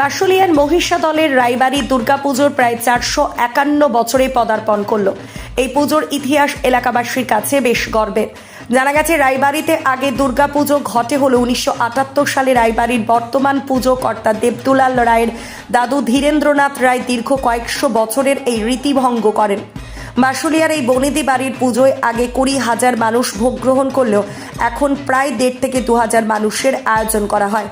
বাসুলিয়ার মহিষা দলের রায়বাড়ি দুর্গাপুজোর প্রায় চারশো একান্ন বছরে পদার্পণ করল। এই পুজোর ইতিহাস এলাকাবাসীর কাছে বেশ গর্বের। জানা গেছে, রায়বাড়িতে আগে দুর্গাপুজো ঘটে হলো উনিশশো সালে রায়বাড়ির বর্তমান পুজো কর্তা দেবদুলাল রায়ের দাদু ধীরেন্দ্রনাথ রায় দীর্ঘ কয়েকশো বছরের এই রীতি ভঙ্গ করেন। বাসুলিয়ার এই বনেদি বাড়ির পুজোয় আগে কুড়ি হাজার মানুষ ভোগ গ্রহণ করলেও এখন প্রায় দেড় থেকে দু হাজার মানুষের আয়োজন করা হয়।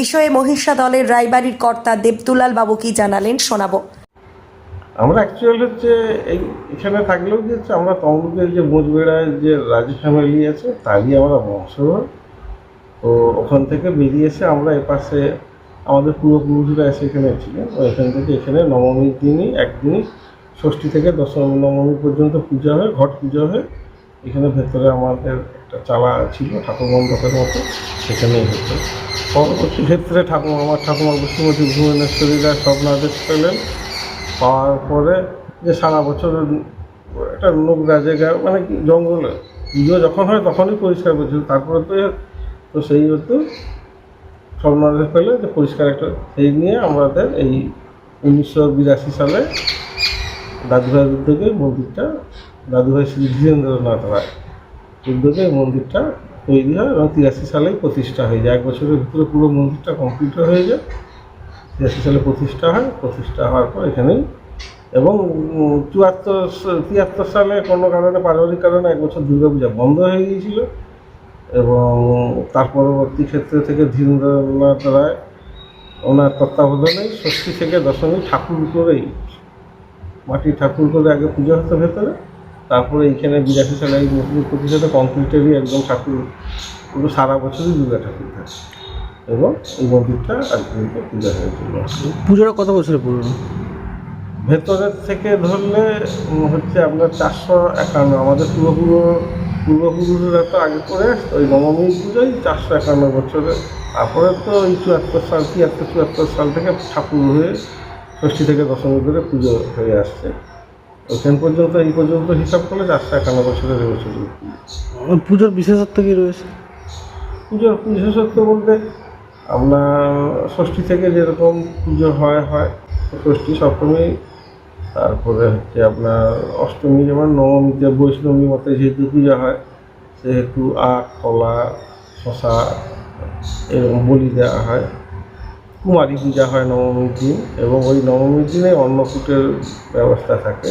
বিষয়ে মহিষা দলের রায়বাড়ির কর্তা দেবদুলাল বাবু কি জানালেন, শোনাবো। আমরা অ্যাকচুয়ালি হচ্ছে এই এখানে থাকলেও কি হচ্ছে আমরা তমলুকের যে বোঝবেড়ায় যে রাজি ফ্যামিলি আছে, তারই আমরা বংশধর। তো ওখান থেকে বেরিয়ে এসে আমরা এপাশে আমাদের পূর্বপুরুষরা এসে এখানে ছিলেন। এখান থেকে এখানে নবমীর দিনই একদিনই ষষ্ঠী থেকে দশমী, নবমী পর্যন্ত পূজা হয়, ঘট পূজা হয়। এখানে ভেতরে আমাদের একটা চালা ছিল ঠাকুর মণ্ডপের মতো, সেখানেই হতো। পরবর্তী ক্ষেত্রে ঠাকুর আমার ঠাকুমা বসুমতী ভুবনেশ্বরীরা স্বপ্নাদেশ পেলেন। পাওয়ার পরে যে সারা বছর একটা নোংরা জায়গা মানে জঙ্গলে। পুজো যখন হয় তখনই পরিষ্কার করছিল তারপরে তো তো সেই হতো। স্বপ্নাদেশ পেলে যে পরিষ্কার একটা, সেই নিয়ে আমাদের এই উনিশশো বিরাশি সালে দাদুভাইয়ের উদ্যোগে মন্দিরটা দাদুভাই শ্রী ধীরেন্দ্রনাথ রায়। উদ্যোগে মন্দিরটা তৈরি হয় এবং তিরাশি সালেই প্রতিষ্ঠা হয়ে যায়। এক বছরের ভিতরে পুরো মন্দিরটা কমপ্লিট হয়ে যায়। তিরাশি সালে প্রতিষ্ঠা হয়। প্রতিষ্ঠা হওয়ার পর এখানেই এবং চুয়াত্তর তিয়াত্তর সালে কোনো কারণে, পারিবারিক কারণে এক বছর দুর্গাপূজা বন্ধ হয়ে গিয়েছিল এবং তার পরবর্তী ক্ষেত্রে থেকে ধীরেন্দ্রনাথ রায় ওনার তত্ত্বাবধানেই ষষ্ঠী থেকে দশমী ঠাকুর করেই মাটির ঠাকুর করে আগে পুজো হতো ভেতরে। তারপরে এইখানে বিরাশি সালে এই মন্দির প্রতিষ্ঠাতে কমপ্লিটেরই একদম ঠাকুর। পুরো সারা বছরই দুর্গা ঠাকুর থাকে। এবং এই মন্দিরটা আজ পর্যন্ত পূজা হয়েছিল পুজোটা কত বছরের পুরনো? ভেতরের থেকে ধরলে হচ্ছে আপনার চারশো একান্ন। আমাদের পূর্বপুরো পূর্বপুরুষরা তো আগে করে আসতো। ওই নবমী পুজোই চারশো একান্ন বছরে তারপরে তো ওই চুয়াত্তর সাল তিয়াত্তর চুয়াত্তর সাল থেকে ঠাকুর হয়ে ষষ্ঠী থেকে দশমী ধরে পুজো হয়ে আসছে। ওখান পর্যন্ত এই পর্যন্ত হিসাব করলে চারশো একান্ন বছরের এবছর পুজোর বিশেষত্ব কি রয়েছে? পুজোর বিশেষত্ব বলতে আপনার ষষ্ঠী থেকে যেরকম পুজো হয় হয় ষষ্ঠী সপ্তমী তারপরে হচ্ছে আপনার অষ্টমী যেমন নবমীতে বৈষ্ণবী মতে যেহেতু পূজা হয় সেহেতু আখ কলা শশা এরকম বলি দেওয়া হয়। কুমারী পূজা হয় নবমীর দিন এবং ওই নবমীর দিনে অন্নকূটের ব্যবস্থা থাকে।